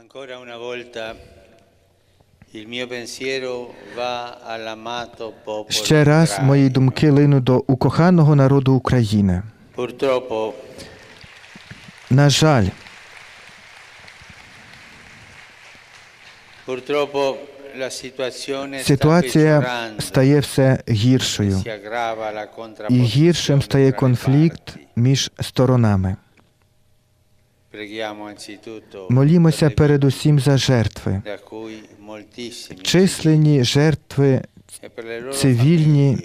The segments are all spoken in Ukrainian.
Ancora una volta il mio pensiero va all'amato popolo Ще раз мої думки линуть до укоханого народу України. Purtroppo На жаль, Purtroppo la situazione sta ситуація стає все гіршою, si aggrava la і гіршим стає tra le конфлікт parti. між сторонами. Молімося передусім за жертви, численні жертви loro цивільні,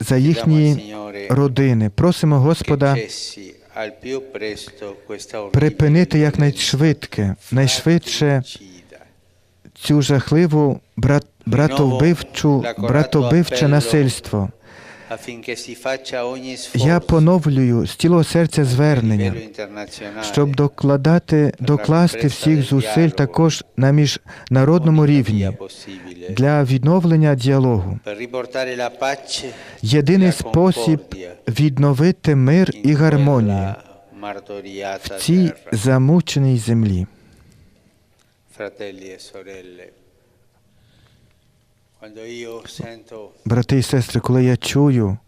за їхні родини. Просимо Господа припинити якнайшвидше, найшвидше цю жахливу брат, братовбивчу, братовбивче насильство. Я поновлюю з цілого серця звернення, щоб докладати, докласти всіх зусиль також на міжнародному рівні для відновлення діалогу. Єдиний спосіб відновити мир і гармонію в цій замученій землі. Брати і сестри, коли я чую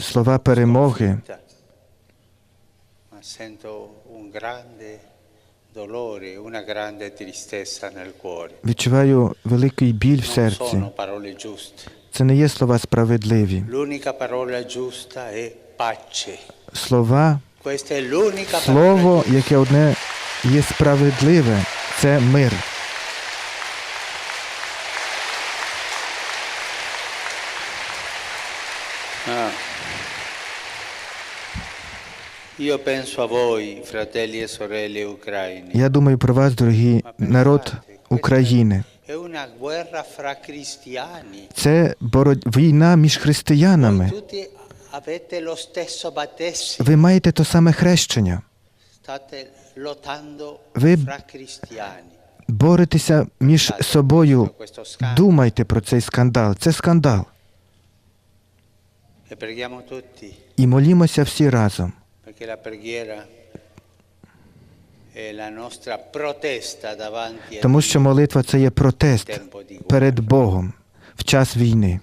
слова перемоги, відчуваю великий біль в серці. Це не є слова справедливі. Слова, слово, яке одне є справедливе, це мир. Ucraini. Я думаю про вас, дорогі народ України. Це бороть... війна між християнами. Ви маєте то саме хрещення. Ви- Боретеся між собою. Думайте про цей скандал. Це скандал. E І молімося всі разом. Тому що молитва це є протест перед Богом в час війни.